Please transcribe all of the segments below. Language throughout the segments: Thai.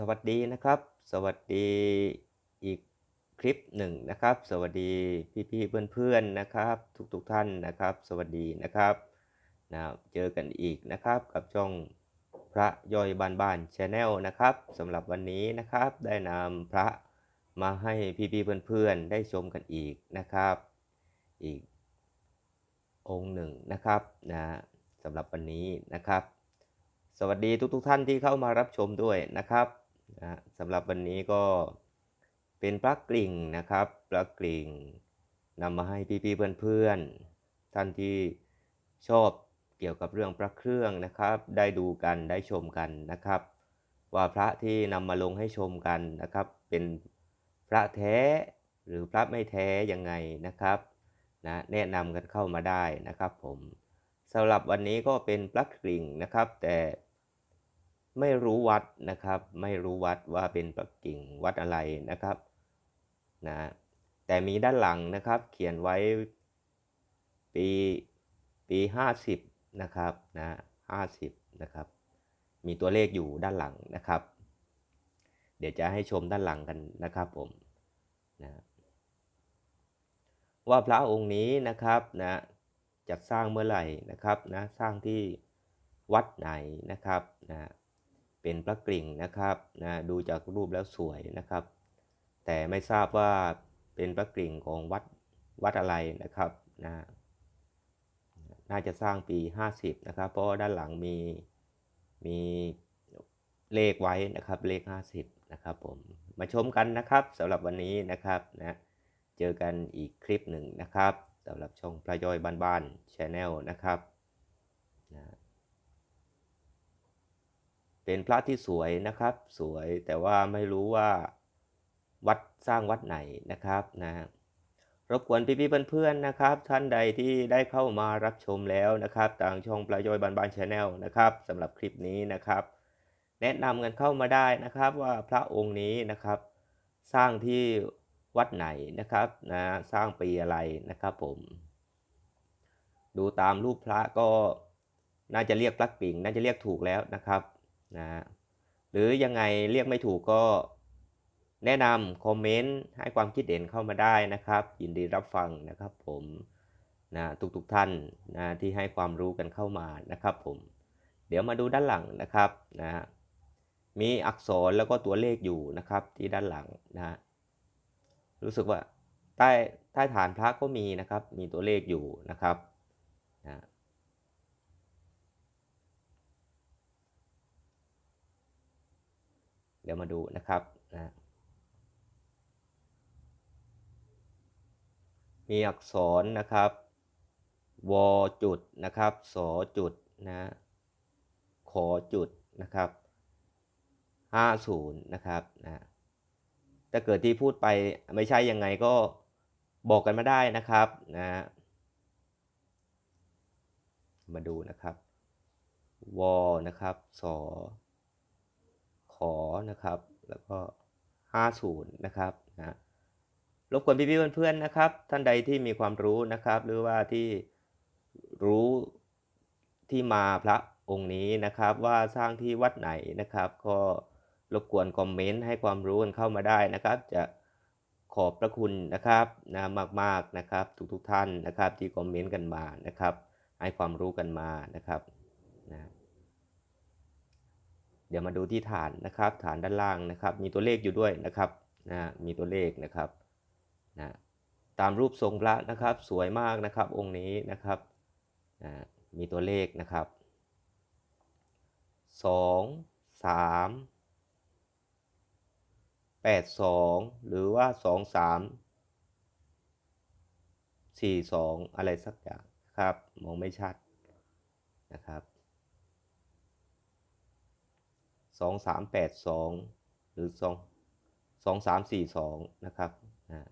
สวัสดีนะครับ สวัสดีอีกคลิปหนึ่งนะครับ สวัสดีพี่ๆเพื่อนๆนะครับ ทุกๆท่านนะครับ สวัสดีนะครับนะเจอกันอีกนะครับกับช่องพระย่อยบ้านบ้านชาแนลนะครับสำหรับวันนี้นะครับได้นำพระมาให้พี่ๆเพื่อนๆได้ชมกันอีกนะครับ อีกองค์หนึ่งนะครับนะสำหรับวันนี้นะครับ สวัสดีทุกๆทท่านที่เข้ามารับชมด้วยนะครับ นะสำหรับวันนี้ก็เป็นปลั๊กกลิ่งนะครับปลั๊กกลิ่งนำมาให้พี่ๆเพื่อนๆ ท่านที่ชอบเกี่ยวกับเรื่องพระเครื่องนะครับ ได้ดูกันได้ชมกันนะครับ ว่าพระที่นำมาลงให้ชมกันนะครับ เป็นพระแท้หรือพระไม่แท้ยังไงนะครับนะแนะนำกันเข้ามาได้นะครับผมสำหรับวันนี้ก็เป็นปลั๊กกลิ่งนะครับ แต่ ไม่รู้วัดนะครับ ไม่รู้วัดว่าเป็นปักกิ่งวัดอะไรนะครับนะแต่มีด้านหลังนะครับ เขียนไว้ปีปี50นะครับนะ50นะครับ มีตัวเลขอยู่ด้านหลังนะครับ เดี๋ยวจะให้ชมด้านหลังกันนะครับผมนะว่าพระองค์นี้นะครับนะจัดสร้างเมื่อไหร่นะครับนะสร้างที่วัดไหนนะครับนะ เป็นพระกริ่งนะครับนะดูจากรูปแล้วสวยนะครับ แต่ไม่ทราบว่าเป็นพระกริ่งของวัดวัดอะไรนะครับนะน่าจะสร้างปี 50 นะครับ เพราะด้านหลังมีมีเลขไว้นะครับเลข 50 นะครับผมมาชมกันนะครับสำหรับวันนี้นะครับนะเจอกันอีกคลิปหนึ่งนะครับสำหรับช่องพระย่อยบ้านๆชาแนลนะครับนะ เป็นพระที่สวยนะครับ สวยแต่ว่าไม่รู้ว่าวัดสร้างวัดไหนนะครับนะรบกวนพี่ๆเพื่อนๆนะครับ ท่านใดที่ได้เข้ามารับชมแล้วนะครับทางช่องพระย่อยบ้านชาแนลนะครับสำหรับคลิปนี้นะครับ แนะนำกันเข้ามาได้นะครับว่าพระองค์นี้นะครับ สร้างที่วัดไหนนะครับนะสร้างปีอะไรนะครับผม ดูตามรูปพระก็น่าจะเรียกพระกิ่งน่าจะเรียกถูกแล้วนะครับ นะหรือยังไงเรียกไม่ถูกก็แนะนำคอมเมนต์ให้ความคิดเห็นเข้ามาได้นะครับ ยินดีรับฟังนะครับผมนะทุกๆทท่านนะที่ให้ความรู้กันเข้ามานะครับผมเดี๋ยวมาดูด้านหลังนะครับนะมีอักษรแล้วก็ตัวเลขอยู่นะครับที่ด้านหลังนะรู้สึกว่าใต้ใต้ฐานพระก็มีนะครับ มีตัวเลขอยู่นะครับนะ เดี๋ยวมาดูนะครับนะมีอักษรนะครับ วจุดนะครับ สจุดนะขอจุดนะครับ 50 นะครับนะถ้าเกิดที่พูดไปไม่ใช่ยังไงก็บอกกันมาได้นะครับนะมาดูนะครับ วนะครับสอ ขอนะครับ แล้วก็ 50 นะครับนะรบกวนพี่ๆเพื่อนๆนะครับ ท่านใดที่มีความรู้นะครับ หรือว่าที่รู้ที่มาพระองค์นี้นะครับ ว่าสร้างที่วัดไหนนะครับ ก็รบกวนคอมเมนต์ให้ความรู้กันเข้ามาได้นะครับ จะขอบพระคุณนะครับนะมากๆนะครับ ทุกๆทท่านนะครับที่คอมเมนต์กันมานะครับ ให้ความรู้กันมานะครับนะ เดี๋ยวมาดูที่ฐานนะครับ ฐานด้านล่างนะครับ มีตัวเลขอยู่ด้วยนะครับนะมีตัวเลขนะครับนะตามรูปทรงพระนะครับ สวยมากนะครับ องค์นี้นะครับนะมีตัวเลขนะครับสองสามแปดสองหรือว่าสองสามสี่สองอะไรสักอย่างครับ มองไม่ชัดนะครับ สองสามแปดสองหรือสองสองสามสี่สองนะครับนะ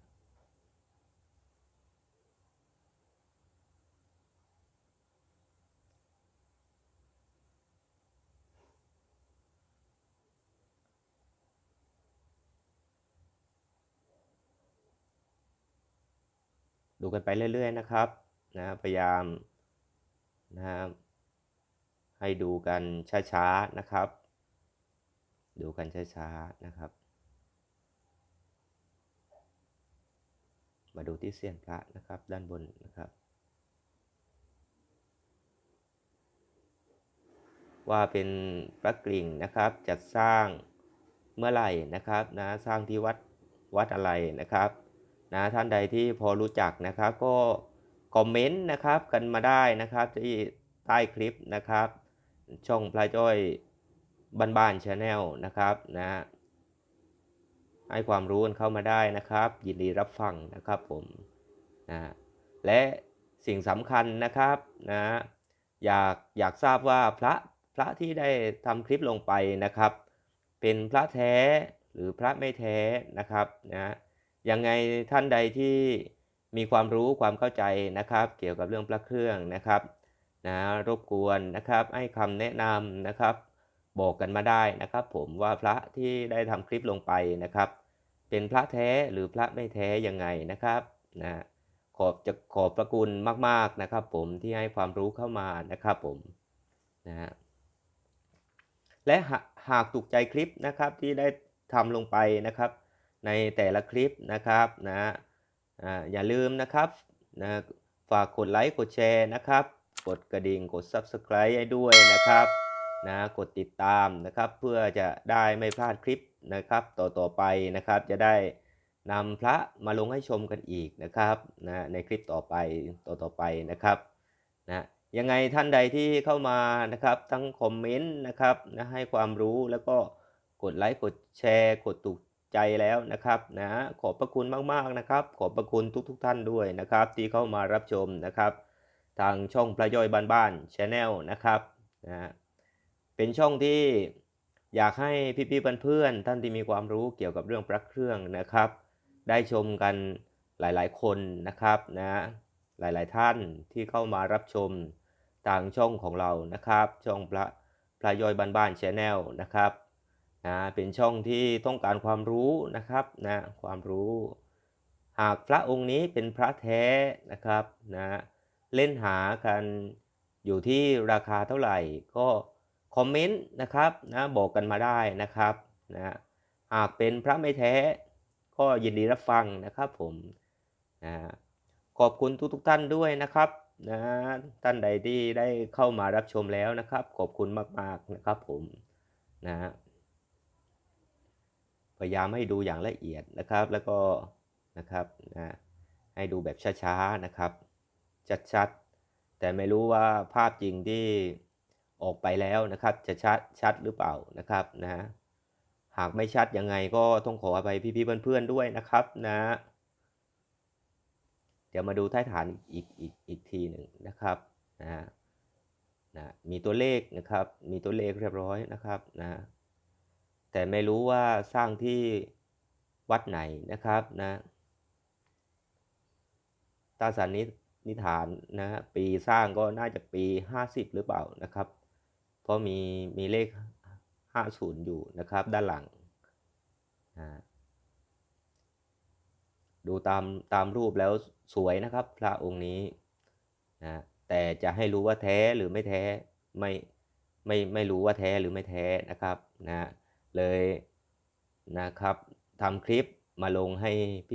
ดูกันไปเรื่อย ๆ นะครับนะพยายามนะครับให้ดูกันช้า ๆ นะครับ ดูกันช้าๆนะครับ มาดูที่เสียนพระนะครับ ด้านบนนะครับ ว่าเป็นพระกริ่งนะครับ จัดสร้างเมื่อไหร่นะครับนะสร้างที่วัดวัดอะไรนะครับนะท่านใดที่พอรู้จักนะครับ ก็คอมเมนต์นะครับกันมาได้นะครับที่ใต้คลิปนะครับ ช่องพระจ้อย บ้านๆชาแนลนะครับนะให้ความรู้กันเข้ามาได้นะครับ ยินดีรับฟังนะครับผมนะและสิ่งสำคัญนะครับนะอยากอยากทราบว่าพระพระที่ได้ทำคลิปลงไปนะครับ เป็นพระแท้หรือพระไม่แท้นะครับนะยังไงท่านใดที่มีความรู้ความเข้าใจนะครับ เกี่ยวกับเรื่องพระเครื่องนะครับนะรบกวนนะครับให้คำแนะนำนะครับ บอกกันมาได้นะครับผมว่าพระที่ได้ทำคลิปลงไปนะครับ เป็นพระแท้หรือพระไม่แท้ยังไงนะครับนะขอบจะขอบพระคุณมากๆนะครับ ผมที่ให้ความรู้เข้ามานะครับผมนะฮะและหาหากถูกใจคลิปนะครับที่ได้ทำลงไปนะครับ ในแต่ละคลิปนะครับนะอ่าอย่าลืมนะครับนะฝากกดไลค์กดแชร์นะครับ กดกระดิ่งกด Subscribe ให้ด้วยนะครับ นะกดติดตามนะครับ เพื่อจะได้ไม่พลาดคลิปนะครับ ต่อต่อไปนะครับ จะได้นำพระมาลงให้ชมกันอีกนะครับนะในคลิปต่อไปต่อต่อไปนะครับนะยังไงท่านใดที่เข้ามานะครับทั้งคอมเมนต์นะครับนะให้ความรู้แล้วก็กดไลค์กดแชร์กดถูกใจแล้วนะครับนะขอบพระคุณมากๆนะครับ ขอบพระคุณทุกๆทท่านด้วยนะครับ ที่เข้ามารับชมนะครับ ทางช่องพระย่อยบ้านๆชาแนลนะครับนะ เป็นช่องที่อยากให้พี่ๆเพื่อนๆท่านที่มีความรู้เกี่ยวกับเรื่องพระเครื่องนะครับ ได้ชมกันหลายๆคนนะครับนะหลายๆท่านที่เข้ามารับชมทางช่องของเรานะครับ ช่องพระพระย่อยบ้านๆชแนลนะครับนะเป็นช่องที่ต้องการความรู้นะครับนะความรู้ หากพระองค์นี้เป็นพระแท้นะครับนะเล่นหากันอยู่ที่ราคาเท่าไหร่ก็ คอมเมนต์นะครับนะบอกกันมาได้นะครับนะหากเป็นพระไม่แท้ก็ยินดีรับฟังนะครับผมนะขอบคุณทุกๆท่านด้วยนะครับนะท่านใดที่ได้เข้ามารับชมแล้วนะครับ ขอบคุณมากๆนะครับผมนะพยายามให้ดูอย่างละเอียดนะครับ แล้วก็นะครับนะให้ดูแบบช้าๆนะครับชัดๆแต่ไม่รู้ว่าภาพจริงที่ ออกไปแล้วนะครับจะชัดชัดหรือเปล่านะครับนะหากไม่ชัดยังไงก็ต้องขออภัยพี่ๆเพื่อนๆด้วยนะครับนะเดี๋ยวมาดูใต้ฐานอีกอีกอีกทีหนึ่งนะครับนะนะมีตัวเลขนะครับมีตัวเลขเรียบร้อยนะครับนะแต่ไม่รู้ว่าสร้างที่วัดไหนนะครับนะตาสันนินิฐานนะปีสร้างก็น่าจะปี 50 หรือเปล่านะครับ เพราะมีมีเลข 50 อยู่นะครับด้านหลังนะดูตามตามรูปแล้วสวยนะครับพระองค์นี้นะแต่จะให้รู้ว่าแท้หรือไม่แท้ไม่ไม่ไม่รู้ว่าแท้หรือไม่แท้นะครับนะเลยนะครับทำคลิปมาลงให้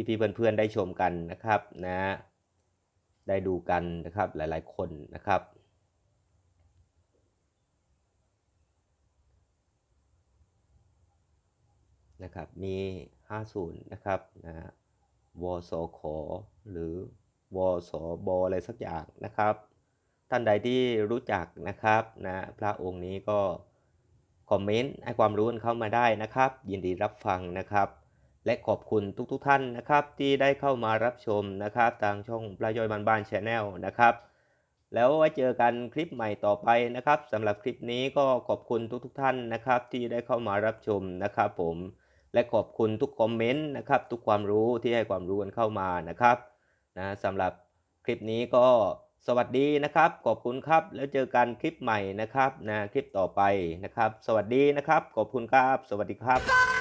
พี่ๆเพื่อนๆได้ชมกันนะครับนะได้ดูกันนะครับหลายๆคนนะครับ นะครับ มี 50 นะครับนะวสขหรือวสบอะไรสักอย่างนะครับ ท่านใดที่รู้จักนะครับนะพระองค์นี้ก็คอมเมนต์ให้ความรู้เข้ามาได้นะครับ ยินดีรับฟังนะครับ และขอบคุณทุกๆทท่านนะครับ ที่ได้เข้ามารับชมนะครับทางช่องพระย่อยบ้านบ้านชาแนลนะครับ แล้วไว้เจอกันคลิปใหม่ต่อไปนะครับสำหรับคลิปนี้ก็ขอบคุณทุกๆทท่านนะครับ ที่ได้เข้ามารับชมนะครับ ผม และขอบคุณทุกคอมเมนต์นะครับทุกความรู้ที่ให้ความรู้กันเข้ามานะครับนะสำหรับคลิปนี้ก็สวัสดีนะครับ ขอบคุณครับ แล้วเจอกันคลิปใหม่นะครับนะคลิปต่อไปนะครับ สวัสดีนะครับ ขอบคุณครับ สวัสดีครับ